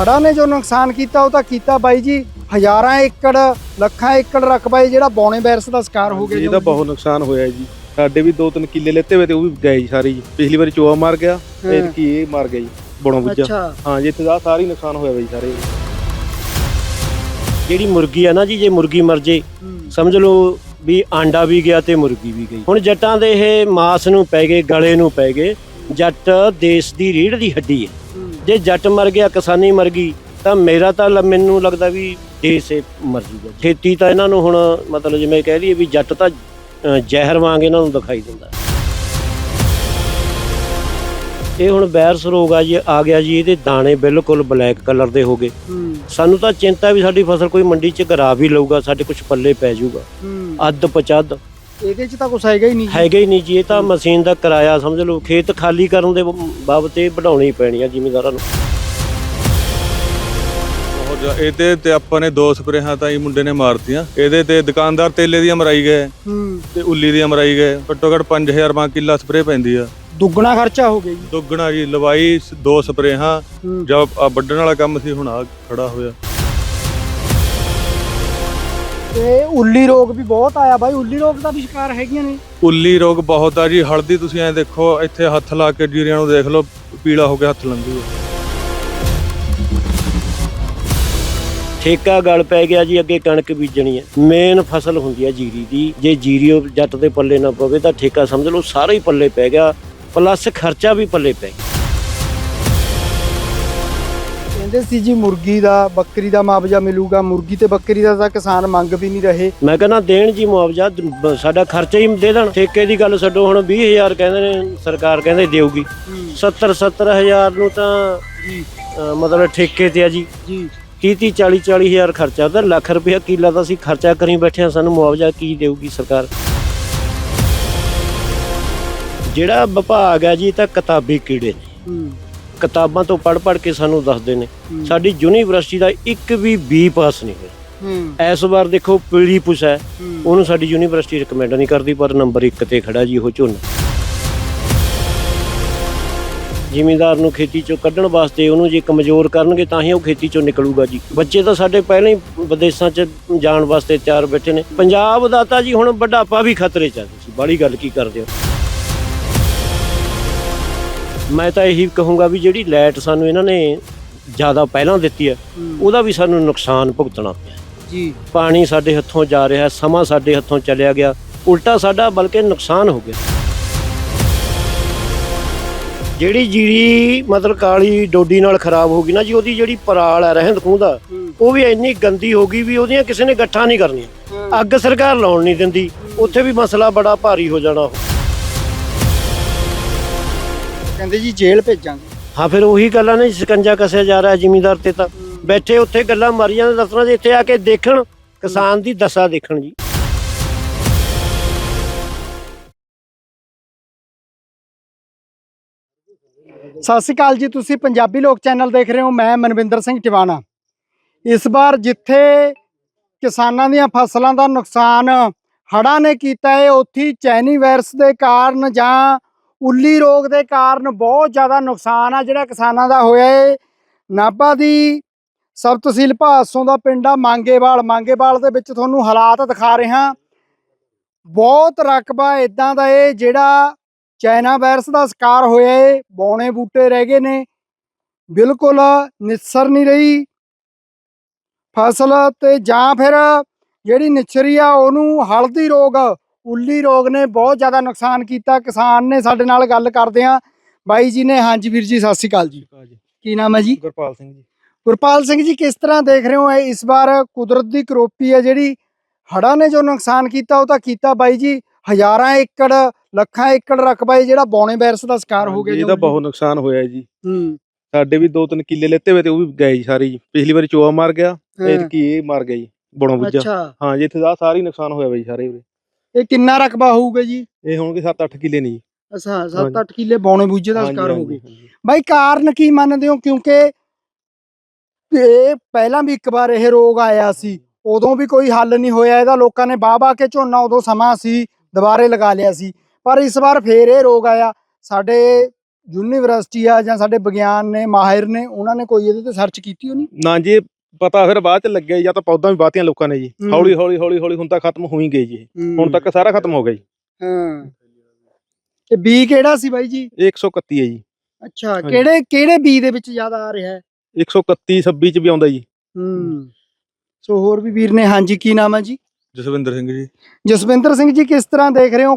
ਹੜ੍ਹਾਂ ਨੇ ਜੋ ਨੁਕਸਾਨ ਕੀਤਾ ਉਹ ਤਾਂ ਕੀਤਾ ਬਾਈ ਜੀ ਹਜ਼ਾਰਾਂ ਏਕੜ ਲੱਖਾਂ ਏਕੜ ਰਕਬਾ ਇਹ ਜਿਹੜਾ ਬੌਣੇ ਵਾਇਰਸ ਦਾ ਸ਼ਿਕਾਰ ਹੋ ਗਿਆ ਜੀ ਇਹਦਾ ਬਹੁਤ ਨੁਕਸਾਨ ਹੋਇਆ ਜੀ। ਸਾਡੇ ਵੀ ਦੋ ਤਿੰਨ ਕਿੱਲੇ ਲੈਤੇ ਹੋਏ ਤੇ ਉਹ ਵੀ ਗਏ ਜੀ ਸਾਰੇ ਜੀ। ਪਿਛਲੀ ਵਾਰੀ ਚੋਆ ਮਾਰ ਗਿਆ ਤੇ ਹਾਂ। ਕੀ ਇਹ ਮਾਰ ਗਿਆ ਜੀ ਬੜੋਂ ਬੁੱਝਾ। ਹਾਂ ਜੀ ਇੱਥੇ ਦਾ ਸਾਰੀ ਨੁਕਸਾਨ ਹੋਇਆ ਬਈ ਸਾਰੇ। ਜਿਹੜੀ ਮੁਰਗੀ ਆ ਨਾ ਜੀ ਜੇ ਮੁਰਗੀ ਮਰ ਜੇ ਸਮਝ ਲਓ ਵੀ ਆਂਡਾ ਵੀ ਗਿਆ ਤੇ ਮੁਰਗੀ ਵੀ ਗਈ। ਹੁਣ ਜੱਟਾਂ ਦੇ ਇਹ ਮਾਸ ਨੂੰ ਪੈ ਗਏ ਗਲੇ ਨੂੰ ਪੈ ਗਏ ਜੱਟ ਦੇਸ਼ ਦੀ ਰੀੜ ਦੀ ਹੱਡੀ ਹੈ। ਜੇ ਜੱਟ ਮਰ ਗਿਆ ਕਿਸਾਨੀ ਮਰ ਗਈ ਤਾਂ ਮੇਰਾ ਤਾਂ ਲ- ਮੈਨੂੰ ਲੱਗਦਾ ਵੀ ਦੇਸ਼ ਇਹ ਮਰ ਜੂਗਾ ਖੇਤੀ ਤਾਂ ਇਹਨਾਂ ਨੂੰ ਹੁਣ ਮਤਲਬ ਜਿਵੇਂ ਕਹਿ ਲਈਏ ਵੀ ਜੱਟ ਤਾਂ ਅ, ਜ਼ਹਿਰ ਵਾਂਗ ਇਹਨਾਂ ਨੂੰ ਦਿਖਾਈ ਦਿੰਦਾ। ਇਹ ਹੁਣ ਵਾਇਰਸ ਰੋਗ ਆ ਜੀ ਆ ਗਿਆ ਜੀ ਇਹਦੇ ਦਾਣੇ ਬਿਲਕੁਲ ਬਲੈਕ ਕਲਰ ਦੇ ਹੋ ਗਏ। ਸਾਨੂੰ ਤਾਂ ਚਿੰਤਾ ਵੀ ਸਾਡੀ ਫਸਲ ਕੋਈ ਮੰਡੀ 'ਚ ਗਰਾ ਵੀ ਲਊਗਾ ਸਾਡੇ ਕੁਝ ਪੱਲੇ ਪੈ ਜਾਊਗਾ। ਅੱਧ ਪਚੱਧ। ਇਹਦੇ ਚ ਤਾਂ ਕੁਛ ਹੈਗਾ ਹੀ ਨਹੀਂ ਜੀ। ਹੈਗਾ ਹੀ ਨਹੀਂ ਜੀ ਇਹ ਤਾਂ ਮਸ਼ੀਨ ਦਾ ਕਿਰਾਇਆ ਸਮਝ ਲਓ ਖੇਤ ਖਾਲੀ ਕਰਨ ਦੇ ਬਾਬਤ ਇਹ ਵਧਾਉਣੀ ਪੈਣੀ ਆ ਜ਼ਿਮੀਂਦਾਰਾਂ ਨੂੰ। ਬਹੁਤ ਇਹਦੇ ਤੇ ਆਪਾਂ ਨੇ ਦੋ ਸਪਰੇਹਾਂ ਤਾਂ ਹੀ ਮੁੰਡੇ ਨੇ ਮਾਰਤੀਆਂ। ਇਹਦੇ ਤੇ ਦੁਕਾਨਦਾਰ ਤੇਲੇ ਦੀਆਂ ਮਰਾਈ ਗਏ ਹੂੰ। ਤੇ ਉੱਲੀ ਦੀਆਂ ਮਰਾਈ ਗਏ। ਘੱਟੋ ਘੱਟ 5000 ਰੁਪਏ ਕਿੱਲਾ ਸਪਰੇ ਪੈਂਦੀ ਆ। ਦੁੱਗਣਾ ਖਰਚਾ ਹੋ ਗਿਆ ਜੀ। ਦੁੱਗਣਾ ਜੀ ਲਵਾਈ ਸ- ਦੋ ਸਪਰੇਹਾਂ। ਹੂੰ। ਜਦ ਆ ਵੱਢਣ ਵਾਲਾ ਕੰਮ ਸੀ ਹੁਣ ਆ ਖੜਾ ਹੋਇਆ। ਤੇ ਉੱਲੀ ਰੋਗ ਵੀ ਬਹੁਤ ਆਇਆ ਬਾਈ। ਉੱਲੀ ਰੋਗ ਦਾ ਵੀ ਸ਼ਿਕਾਰ ਹੈਗੀਆਂ ਨੇ। ਉੱਲੀ ਰੋਗ ਬਹੁਤ ਆ ਜੀ। ਹਲਦੀ ਤੁਸੀਂ ਐ ਦੇਖੋ ਇੱਥੇ ਹੱਥ ਲਾ ਕੇ ਜੀਰਿਆਂ ਨੂੰ ਦੇਖ ਲਓ ਪੀਲਾ ਹੋ ਕੇ ਹੱਥ ਲੰਘੂ। ਠੇਕਾ ਗਲ ਪੈ ਗਿਆ ਜੀ ਅੱਗੇ ਕਣਕ ਬੀਜਣੀ ਹੈ। ਮੇਨ ਫਸਲ ਹੁੰਦੀ ਹੈ ਜੀਰੀ ਦੀ। ਜੇ ਜੀਰੀ ਉਹ ਜੱਟ ਦੇ ਪੱਲੇ ਨਾ ਪਵੇ ਤਾਂ ਠੇਕਾ ਸਮਝ ਲਓ ਸਾਰਾ ਹੀ ਪੱਲੇ ਪੈ ਗਿਆ। ਪਲੱਸ ਖਰਚਾ ਵੀ ਪੱਲੇ ਪੈ ਗਿਆ। ਕਹਿੰਦੇ ਸੀ ਜੀ ਮੁਰਗੀ ਦਾ ਬੱਕਰੀ ਦਾ ਮੁਆਵਜ਼ਾ ਮਿਲੂਗਾ ਮੁਰਗੀ ਤੇ ਬੱਕਰੀ ਦਾ ਤਾਂ ਕਿਸਾਨ ਮੰਗ ਵੀ ਨਹੀਂ ਰਹੇ। ਮੈਂ ਕਹਿੰਦਾ ਦੇਣ ਜੀ ਮੁਆਵਜ਼ਾ ਦ- ਸਾਡਾ ਖਰਚਾ ਹੀ ਦੇ ਦੇਣ। ਠੇਕੇ ਦੀ ਗੱਲ ਛੱਡੋ ਹੁਣ 20000 ਕਹਿੰਦੇ ਨੇ ਸਰਕਾਰ ਕਹਿੰਦੇ ਦੇਊਗੀ। 70 70000 ਨੂੰ ਤਾਂ ਅ, ਮਤਲਬ ਠੇਕੇ ਤੇ ਆ ਜੀ। ਜੀ। 30 30 40 40000 ਖਰਚਾ ਤਾਂ ਲੱਖ ਰੁਪਇਆ ਕਿੱਲਾ ਤਾਂ ਅਸੀਂ ਖਰਚਾ ਕਰੀ ਬੈਠੇ ਹਾਂ ਸਾਨੂੰ ਮੁਆਵਜ਼ਾ ਕੀ ਦੇਊਗੀ ਸਰਕਾਰ? ਜਿਹੜਾ ਵਿਭਾਗ ਹੈ ਜੀ ਇਹ ਤਾਂ ਕਿਤਾਬੀ ਕੀੜੇ ਨੇ। ਹੂੰ। ਕਿਤਾਬਾਂ ਤੋਂ ਪੜ੍ਹ ਪੜ੍ਹ ਕੇ ਸਾਨੂੰ ਦੱਸਦੇ ਨੇ। ਸਾਡੀ ਯੂਨੀਵਰਸਿਟੀ ਦਾ ਇੱਕ ਵੀ ਬੀ ਪਾਸ ਨਹੀਂ ਹੋਇਆ। ਹੂੰ। ਇਸ ਵਾਰ ਦੇਖੋ ਪੀਲੀ ਪੁਸ ਹੈ। ਉਹਨੂੰ ਸਾਡੀ ਯੂਨੀਵਰਸਿਟੀ ਰეკਮੈਂਡ ਨਹੀਂ ਕਰਦੀ ਪਰ ਨੰਬਰ 1 ਤੇ ਖੜਾ ਜੀ ਉਹ ਝੋਨਾ। ਜ਼ਿਮੀਂਦਾਰ ਨੂੰ ਖੇਤੀ ਚੋਂ ਕੱਢਣ ਵਾਸਤੇ ਉਹਨੂੰ ਜੇ ਕਮਜ਼ੋਰ ਕਰਨਗੇ ਤਾਂ ਹੀ ਉਹ ਖੇਤੀ ਚੋਂ ਨਿਕਲੂਗਾ ਜੀ। ਬੱਚੇ ਤਾਂ ਸਾਡੇ ਪਹਿਲਾਂ ਹੀ ਵਿਦੇਸ਼ਾਂ 'ਚ ਜਾਣ ਵਾਸਤੇ ਤਿਆਰ ਬੈਠੇ ਨੇ। ਪੰਜਾਬ ਦਾ ਤਾਂ ਜੀ ਹੁਣ ਬੁਢਾਪਾ ਵੀ ਖਤਰੇ 'ਚ ਆ ਤੁਸੀਂ ਬਾਹਲੀ ਗੱਲ ਕੀ ਕਰਦੇ ਹੋ। ਮੈਂ ਤਾਂ ਇਹੀ ਕਹੂੰਗਾ ਵੀ ਜਿਹੜੀ ਲਾਈਟ ਸਾਨੂੰ ਇਹਨਾਂ ਨੇ ਜ਼ਿਆਦਾ ਪਹਿਲਾਂ ਦਿੱਤੀ ਹੈ। ਉਹਦਾ ਵੀ ਸਾਨੂੰ ਨੁਕਸਾਨ ਭੁਗਤਣਾ ਪਿਆ। ਜੀ। ਪਾਣੀ ਸਾਡੇ ਹੱਥੋਂ ਜਾ ਰਿਹਾ ਸਮਾਂ ਸਾਡੇ ਹੱਥੋਂ ਚਲਿਆ ਗਿਆ ਉਲਟਾ ਸਾਡਾ ਬਲਕਿ ਨੁਕਸਾਨ ਹੋ ਗਿਆ। ਜਿਹੜੀ ਜੀਰੀ ਮਤਲਬ ਕਾਲੀ ਡੋਡੀ ਨਾਲ ਖਰਾਬ ਹੋ ਗਈ ਨਾ ਜੀ ਉਹਦੀ ਜਿਹੜੀ ਪਰਾਲ ਹੈ ਰਹਿੰਦ ਖੂੰਹਦ ਦਾ ਉਹ ਵੀ ਇੰਨੀ ਗੰਦੀ ਹੋ ਗਈ ਵੀ ਉਹਦੀਆਂ ਕਿਸੇ ਨੇ ਗੱਠਾਂ ਨਹੀਂ ਕਰਨੀਆਂ। ਅੱਗ ਸਰਕਾਰ ਲਾਉਣ ਨਹੀਂ ਦਿੰਦੀ ਉੱਥੇ ਵੀ ਮਸਲਾ ਬੜਾ ਭਾਰੀ ਹੋ ਜਾਣਾ। ਉਹ। ਕਹਿੰਦੇ ਜੀ ਜੇਲ੍ਹ ਭੇਜਾਂਗੇ। ਹਾਂ ਫਿਰ ਉਹੀ ਗੱਲਾਂ ਨੇ ਸ਼ਿਕੰਜਾ ਕੱਸਿਆ ਜਾ ਰਿਹਾ ਜ਼ਿਮੀਂਦਾਰ ਤੇ ਤਾਂ। ਬੈਠੇ ਉੱਥੇ ਗੱਲਾਂ ਮਾਰੀਆਂ ਦੇ ਦਫ਼ਤਰਾਂ 'ਚ ਇੱਥੇ ਆ ਕੇ ਦੇਖਣ ਕਿਸਾਨ ਦੀ ਦਸ਼ਾ ਦੇਖਣ ਜੀ। ਸਤਿ ਸ਼੍ਰੀ ਅਕਾਲ ਜੀ ਤੁਸੀਂ ਪੰਜਾਬੀ ਲੋਕ ਚੈਨਲ ਦੇਖ ਰਹੇ ਹੋ ਮੈਂ ਮਨਵਿੰਦਰ ਸਿੰਘ ਟਿਵਾਣਾ। ਇਸ ਵਾਰ ਜਿੱਥੇ ਕਿਸਾਨਾਂ ਦੀਆਂ ਫਸਲਾਂ ਦਾ ਨੁਕਸਾਨ ਹੜ੍ਹਾਂ ਨੇ ਕੀਤਾ ਹੈ ਉੱਥੇ ਚੈਨੀ ਵਾਇਰਸ ਦੇ ਕਾਰਨ ਜਾਂ ਉੱਲੀ ਰੋਗ ਦੇ ਕਾਰਨ ਬਹੁਤ ਜ਼ਿਆਦਾ ਨੁਕਸਾਨ ਆ ਜਿਹੜਾ ਕਿਸਾਨਾਂ ਦਾ ਹੋਇਆ ਏ। ਨਾਭਾ ਦੀ ਸਬ ਤਹਿਸੀਲ ਭਾਸੋਂ ਦਾ ਪਿੰਡ ਆ ਮੰਗੇਵਾਲ। ਮੰਗੇਵਾਲ ਦੇ ਵਿੱਚ ਤੁਹਾਨੂੰ ਹਾਲਾਤ ਦਿਖਾ ਰਿਹਾ। ਬਹੁਤ ਰਕਬਾ ਇਦਾਂ ਦਾ ਏ ਜਿਹੜਾ ਚਾਈਨਾ ਵਾਇਰਸ ਦਾ ਸ਼ਿਕਾਰ ਹੋਇਆ ਏ। ਬੌਣੇ ਬੂਟੇ ਰਹਿ ਗਏ ਨੇ। ਬਿਲਕੁਲ ਨਿਸਰ ਨਹੀਂ ਰਹੀ ਫਸਲ ਤੇ ਜਾਂ ਫਿਰ ਜਿਹੜੀ ਨਿਛਰੀ ਆ ਉਹਨੂੰ ਹਲਦੀ ਰੋਗ ਉੱਲੀ ਰੋਗ ਨੇ ਬਹੁਤ ਜ਼ਿਆਦਾ ਨੁਕਸਾਨ ਕੀਤਾ। ਕਿਸਾਨ ਨੇ ਸਾਡੇ ਨਾਲ ਗੱਲ ਕਰਦੇ ਆ ਬਾਈ ਜੀ ਨੇ ਹਾਂਜੀ ਵੀਰ ਜੀ ਸਤਿ ਸ਼੍ਰੀ ਅਕਾਲ ਜੀ। ਕੀ ਨਾਮ ਹੈ ਜੀ? ਗੁਰਪਾਲ ਸਿੰਘ ਜੀ। ਗੁਰਪਾਲ ਸਿੰਘ ਜੀ ਕਿਸ ਤਰ੍ਹਾਂ ਦੇਖ ਰਹੇ ਹੋ? ਇਹ ਇਸ ਵਾਰ ਕੁਦਰਤ ਦੀ ਕਰੋਪੀ ਹੈ ਜਿਹੜੀ ਹੜ੍ਹਾਂ ਨੇ ਜੋ ਨੁਕਸਾਨ ਕੀਤਾ ਉਹ ਤਾਂ ਕੀਤਾ ਬਾਈ ਜੀ। ਹਜ਼ਾਰਾਂ ਏਕੜ ਲੱਖਾਂ ਏਕੜ ਰਕਬਾ ਇਹ ਜਿਹੜਾ ਬੌਣੇ ਵਾਇਰਸ ਦਾ ਸ਼ਿਕਾਰ ਹੋ ਗਿਆ ਜੀ ਇਹਦਾ ਬਹੁਤ ਨੁਕਸਾਨ ਹੋਇਆ ਜੀ। ਹੂੰ। ਸਾਡੇ ਵੀ ਦੋ ਤਿੰਨ ਕਿੱਲੇ ਲੈਤੇ ਹੋਏ ਤੇ ਉਹ ਵੀ ਗਏ ਜੀ ਸਾਰੇ ਜੀ। ਪਿਛਲੀ ਵਾਰੀ ਚੋਆ ਮਾਰ ਗਿਆ ਤੇ ਹਾਂ। ਕੀ ਇਹ ਮਾਰ ਗਿਆ ਜੀ ਬੜੋਂ ਬੁੱਝਾ। ਹਾਂ ਜੀ ਇੱਥੇ ਦਾ ਸਾਰੀ ਨੁਕਸਾਨ ਹੋਇਆ ਬਈ ਸਾਰੇ ਉਰੇ। ਇਹ ਕਿੰਨਾ ਰਕਬਾ ਹੋਊਗਾ ਜੀ? ਇਹ ਹੋਣਗੇ 7-8 ਕਿੱਲੇ ਨਹੀਂ ਅੱਛਾ ਹਾਂਜੀ। 7-8 ਕਿੱਲੇ ਬੌਣੇ ਬੂਝੇ ਦਾ ਸ਼ਿਕਾਰ ਹੋ ਗਏ। ਬਾਈ ਕਾਰਨ ਕੀ ਮੰਨਦੇ ਹੋ? ਕਿਉਂਕਿ ਇਹ ਪਹਿਲਾਂ ਵੀ ਇੱਕ ਵਾਰ ਇਹ ਰੋਗ ਆਇਆ ਸੀ। ਉਦੋਂ ਵੀ ਕੋਈ ਹੱਲ ਨਹੀਂ ਹੋਇਆ। ਇਹਦਾ ਲੋਕਾਂ ਨੇ ਬਾਹ ਬਾਹ ਕੇ ਝੋਨਾ ਉਦੋਂ ਸਮਾਂ ਸੀ ਦੁਬਾਰੇ ਲਗਾ ਲਿਆ ਸੀ। ਪਰ ਇਸ ਵਾਰ ਫੇਰ ਇਹ ਰੋਗ ਆਇਆ। ਸਾਡੇ ਯੂਨੀਵਰਸਿਟੀ ਆ ਜਾਂ ਸਾਡੇ ਵਿਗਿਆਨ ਨੇ ਮਾਹਿਰ ਨੇ ਉਹਨਾਂ ਨੇ ਕੋਈ ਇਹਦੇ ਤੇ ਸਰਚ ਕੀਤੀ ਹੋਣੀ? ਨਾ ਜੀ ਪਤਾ ਫਿਰ ਬਾਅਦ ਚ ਲੱਗਿਆ ਜੀ, ਤਾਂ ਪੌਦਾ ਵੀ ਬਾਤੀਆਂ ਲੋਕਾਂ ਨੇ ਜੀ। ਹੂੰ। ਹੌਲੀ ਹੌਲੀ ਹੌਲੀ ਹੌਲੀ ਹੁਣ ਤਾਂ ਖਤਮ ਹੋ ਹੀ ਗਈ ਜੀ। ਇਹ। ਹੁਣ ਤੱਕ ਸਾਰਾ ਖਤਮ ਹੋ ਗਿਆ ਜੀ। ਹਾਂ। ਤੇ ਬੀ ਕਿਹੜਾ ਸੀ ਬਾਈ ਜੀ? ਇਹ 131 ਹੈ ਜੀ। ਅੱਛਾ ਹਾਂਜੀ। ਕਿਹੜੇ ਕਿਹੜੇ ਬੀ ਦੇ ਵਿੱਚ ਜ਼ਿਆਦਾ ਆ ਰਿਹਾ ਹੈ? 131 26 ਚ ਵੀ ਆਉਂਦਾ ਜੀ। ਹੂੰ। ਸੋ ਹੋਰ ਵੀ ਵੀਰ ਨੇ ਹਾਂਜੀ ਕੀ ਨਾਮ ਹੈ ਜੀ? ਜਸਵਿੰਦਰ ਸਿੰਘ ਜੀ। ਜਸਵਿੰਦਰ ਸਿੰਘ ਜੀ ਕਿਸ ਤਰ੍ਹਾਂ ਦੇਖ ਰਹੇ ਹੋ?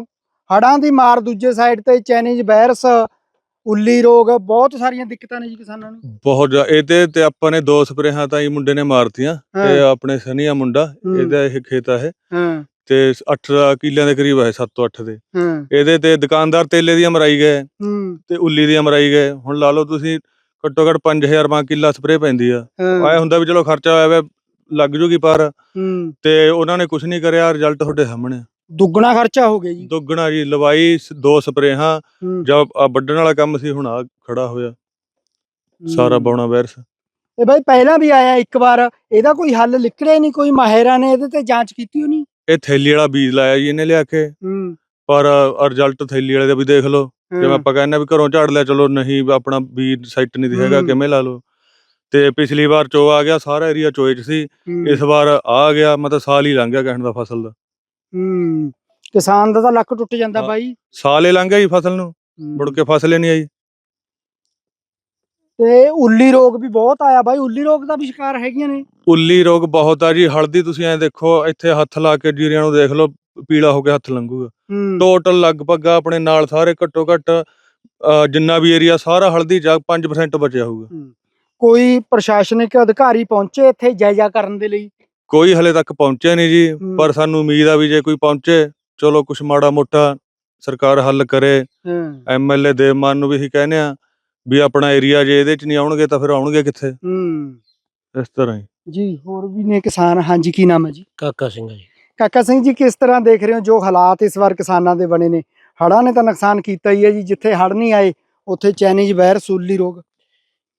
ਹੜਾਂ ਦੀ ਮਾਰ ਦੂਜੇ ਸਾਈਡ ਤੇ ਚਾਈਨੀਜ਼ ਵਾਇਰਸ ਉੱਲੀ ਰੋਗ ਬਹੁਤ ਸਾਰੀਆਂ ਦਿੱਕਤਾਂ ਨੇ ਜੀ ਕਿਸਾਨਾਂ ਨੂੰ। ਬਹੁਤ ਜ਼ਿਆ- ਇਹਦੇ ਤੇ ਆਪਾਂ ਨੇ ਦੋ ਸਪਰੇਹਾਂ ਤਾਂ ਹੀ ਮੁੰਡੇ ਨੇ ਮਾਰਤੀਆਂ ਇਹ ਆਪਣੇ ਸਨੀਆ ਮੁੰਡਾ ਹੂੰ। ਇਹਦਾ ਇਹ ਖੇਤ ਆ ਇਹ। ਹਾਂ। ਤੇ 8 ਕਿੱਲਿਆਂ ਦੇ ਕਰੀਬ ਹੈ 7 ਤੋਂ 8 ਦੇ। ਹਾਂ। ਇਹਦੇ ਤੇ ਦੁਕਾਨਦਾਰ ਤੇਲੇ ਦੀ ਮਰਾਈ ਗਏ ਹੂੰ। ਤੇ ਉੱਲੀ ਦੀ ਮਰਾਈ ਗਏ। ਹੁਣ ਲਾ ਲਓ ਤੁਸੀਂ ਘੱਟੋ ਘੱਟ 5000 ਰੁਪਏ ਕਿੱਲਾ ਸਪਰੇਅ ਪੈਂਦੀ ਆ। ਹਾਂ। ਆਏ ਹੁੰਦਾ ਵੀ ਚਲੋ ਖਰਚਾ ਹੋਇਆ ਵਾ ਲੱਗ ਜੂਗੀ ਪਰ। ਹੂੰ। ਤੇ ਉਹਨਾਂ ਨੇ ਕੁਝ ਨਹੀਂ ਕਰਿਆ ਰਿਜ਼ਲਟ ਤੁਹਾਡੇ ਸਾਹਮਣੇ। ਆ। ਦੁੱਗਣਾ ਖਰਚਾ ਹੋ ਗਿਆ ਜੀ। ਦੁੱਗਣਾ ਜੀ ਲਵਾਈ ਸ- ਦੋ ਸਪਰੇਹਾਂ ਹੂੰ, ਜਦ ਆ ਵੱਢਣ ਵਾਲਾ ਕੰਮ ਸੀ ਹੁਣ ਆ ਖੜਾ ਹੋਇਆ। ਸਾਰਾ। ਬੌਣਾ ਵਾਇਰਸ। ਇਹ ਬਾਈ ਪਹਿਲਾਂ ਵੀ ਆਇਆ ਇੱਕ ਵਾਰ ਇਹਦਾ ਕੋਈ ਹੱਲ ਨਿਕਲਿਆ ਨਹੀਂ ਕੋਈ ਮਾਹਿਰਾਂ ਨੇ ਇਹਦੇ ਤੇ ਜਾਂਚ ਕੀਤੀ ਹੋਣੀ? ਇਹ ਥੈਲੀ ਵਾਲਾ ਬੀਜ ਲਾਇਆ ਜੀ ਇਹਨੇ ਲਿਆ ਕੇ। ਹੂੰ। ਪਰ ਰਿਜ਼ਲਟ ਥੈਲੀ ਵਾਲੇ ਦਾ ਵੀ ਦੇਖ ਲਓ ਜਿਵੇਂ ਆਪਾਂ ਕਹਿੰਦੇ ਵੀ ਘਰੋਂ ਝਾੜ ਲਿਆ ਚਲੋ ਨਹੀਂ ਵੀ ਆਪਣਾ ਬੀਜ ਸੈੱਟ ਨਹੀਂ ਦੀ ਹੈਗਾ ਹੂੰ। ਕਿਵੇਂ ਲਾ ਲਓ। ਤੇ ਪਿਛਲੀ ਵਾਰ ਚੋ ਆ ਗਿਆ ਸਾਰਾ ਏਰੀਆ ਚੋਏ ਚ ਸੀ। ਇਸ ਵਾਰ ਆ ਗਿਆ ਮਤਲਬ ਸਾਲ ਹੀ ਲੰਘ ਗਿਆ ਕਹਿਣ ਦਾ ਫਸਲ ਦਾ। ਹੂੰ। ਕਿਸਾਨ ਦਾ ਤਾਂ ਲੱਕ ਟੁੱਟ ਜਾਂਦਾ। ਬਾਈ। ਸਾਲ ਲੰਘ ਜੀ ਫਸਲ ਨੂੰ। ਮੁੜ ਕੇ ਫਸਲ ਹੀ ਨਹੀਂ ਆਈ। ਤੇ ਉੱਲੀ ਰੋਗ ਵੀ ਬਹੁਤ ਆਇਆ ਬਾਈ। ਉੱਲੀ ਰੋਗ ਦਾ ਵੀ ਸ਼ਿਕਾਰ ਹੈਗੀਆਂ ਨੇ। ਉੱਲੀ ਰੋਗ ਬਹੁਤ ਆ ਜੀ। ਹਲਦੀ ਤੁਸੀਂ ਐ ਦੇਖੋ ਇੱਥੇ ਹੱਥ ਲਾ ਕੇ ਜੀਰਿਆਂ ਨੂੰ ਦੇਖ ਲਓ ਪੀਲਾ ਹੋ ਕੇ ਹੱਥ ਲੰਘੂਗਾ। ਹੂੰ। ਟੋਟਲ ਲਗਭਗ ਆਪਣੇ ਨਾਲ ਸਾਰੇ ਘੱਟੋ ਘੱਟ ਜਿੰਨਾ ਵੀ ਏਰੀਆ ਸਾਰਾ ਹਲਦੀ ਜਾ 5% ਬਚਿਆ ਹੋਊਗਾ। ਕੋਈ ਪ੍ਰਸ਼ਾਸਨਿਕ ਅਧਿਕਾਰੀ ਪਹੁੰਚੇ ਇੱਥੇ ਜਾਇਜ਼ਾ ਕਰਨ ਦੇ ਲਈ? ਕੋਈ ਹਲੇ ਤੱਕ ਪਹੁੰਚਿਆ ਨਹੀਂ ਜੀ। ਪਰ ਸਾਨੂੰ ਉਮੀਦ ਆ ਵੀ ਜੇ ਕੋਈ ਪਹੁੰਚੇ ਚਲੋ ਕੁਛ ਮਾੜਾ ਮੋਟਾ ਸਰਕਾਰ ਹੱਲ ਕਰੇ। ਐਮਐਲਏ ਦੇਵਮਾਨ ਨੂੰ ਵੀ ਅਸੀਂ ਕਹਿੰਦੇ ਆ ਵੀ ਆਪਣਾ ਏਰੀਆ ਜੇ ਇਹਦੇ ਚ ਨਹੀਂ ਆਉਣਗੇ ਤਾਂ ਫਿਰ ਆਉਣਗੇ ਕਿੱਥੇ? ਹੂੰ। ਇਸ ਤਰ੍ਹਾਂ ਹੀ। ਜੀ ਹੋਰ ਵੀ ਨੇ ਕਿਸਾਨ ਹਾਂਜੀ ਕੀ ਨਾਮ ਹੈ ਜੀ? ਕਾਕਾ ਸਿੰਘ ਜੀ। ਕਾਕਾ ਸਿੰਘ ਜੀ ਕਿਸ ਤਰ੍ਹਾਂ ਦੇਖ ਰਹੇ ਹੋ ਜੋ ਹਾਲਾਤ ਇਸ ਵਾਰ ਕਿਸਾਨਾਂ ਦੇ ਬਣੇ ਨੇ? ਹੜ੍ਹਾਂ ਨੇ ਤਾਂ ਨੁਕਸਾਨ ਕੀਤਾ ਹੀ ਹੈ ਜੀ ਜਿੱਥੇ ਹੜ੍ਹ ਨਹੀਂ ਆਏ ਉੱਥੇ ਚਾਈਨੀਜ਼ ਵਾਇਰਸ ਉੱਲੀ ਰੋਗ।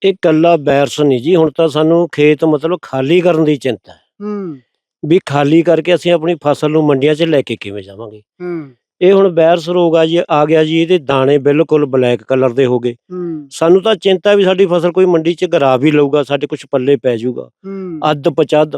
ਇਹ ਕੱਲਾ ਵਾਇਰਸ ਨਹੀਂ ਜੀ ਹੁਣ ਤਾਂ ਸਾਨੂੰ ਖੇਤ ਮਤਲਬ ਖਾਲੀ ਕਰਨ ਦੀ ਚਿੰਤਾ ਹੈ। ਹੂੰ। ਵੀ ਖਾਲੀ ਕਰਕੇ ਅਸੀਂ ਆਪਣੀ ਫਸਲ ਨੂੰ ਮੰਡੀਆਂ 'ਚ ਲੈ ਕੇ ਕਿਵੇਂ ਜਾਵਾਂਗੇ? ਹੂੰ। ਇਹ ਹੁਣ ਵਾਇਰਸ ਰੋਗ ਆ ਜੀ ਆ ਗਿਆ ਜੀ ਇਹਦੇ ਦਾਣੇ ਬਿਲਕੁਲ ਬਲੈਕ ਕਲਰ ਦੇ ਹੋ ਗਏ। ਹੂੰ। ਸਾਨੂੰ ਤਾਂ ਚਿੰਤਾ ਵੀ ਸਾਡੀ ਫਸਲ ਕੋਈ ਮੰਡੀ 'ਚ ਗਰਾ ਵੀ ਲਊਗਾ ਸਾਡੇ ਕੁਝ ਪੱਲੇ ਪੈ ਜਾਊਗਾ। ਹੂੰ। ਅੱਧ ਪਚੱਧ।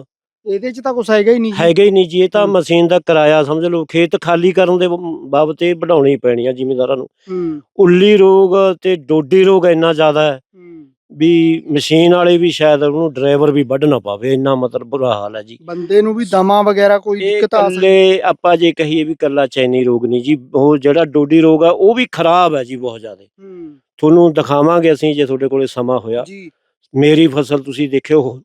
ਇਹਦੇ ਚ ਤਾਂ ਕੁਛ ਹੈਗਾ ਹੀ ਨਹੀਂ ਜੀ। ਹੈਗਾ ਹੀ ਨਹੀਂ ਜੀ ਇਹ ਤਾਂ। ਮਸ਼ੀਨ ਦਾ ਕਿਰਾਇਆ ਸਮਝ ਲਓ ਖੇਤ ਖਾਲੀ ਕਰਨ ਦੇ ਬ- ਬਾਬਤ ਇਹ ਵਧਾਉਣੀ ਪੈਣੀ ਆ ਜ਼ਿਮੀਂਦਾਰਾਂ ਨੂੰ। ਹੂੰ। ਉੱਲੀ ਰੋਗ ਤੇ ਡੋਡੀ ਰੋਗ ਇੰਨਾ ਜ਼ਿਆਦਾ ਹੈ। ਹੂੰ। ਵੀ ਮਸ਼ੀਨ ਵਾਲੇ ਵੀ ਸ਼ਾਇਦ ਉਹਨੂੰ ਡਰਾਈਵਰ ਵੀ ਵੱਢ ਨਾ ਪਾਵੇ ਇੰਨਾ ਮਤਲਬ ਬੁਰਾ ਹਾਲ ਹੈ ਜੀ। ਬੰਦੇ ਨੂੰ ਵੀ ਦਮਾ ਵਗੈਰਾ ਕੋਈ ਦਿੱਕਤ ਆ ਸਕਦੀ। ਇਕੱਲੇ ਆਪਾਂ ਜੇ ਕਹੀਏ ਵੀ ਕੱਲਾ ਚੈਨੀ ਰੋਗ ਨਹੀਂ ਜੀ ਉਹ ਜਿਹੜਾ ਡੋਡੀ ਰੋਗ ਆ ਉਹ ਵੀ ਖਰਾਬ ਹੈ ਜੀ ਬਹੁਤ ਜ਼ਿਆਦਾ। ਹੂੰ। ਤੁਹਾਨੂੰ ਦਿਖਾਵਾਂਗੇ ਅਸੀਂ ਜੇ ਤੁਹਾਡੇ ਕੋਲੇ ਸਮਾਂ ਹੋਇਆ। ਜੀ। ਮੇਰੀ ਫਸਲ ਤੁਸੀਂ ਦੇਖਿਓ ਹੋ-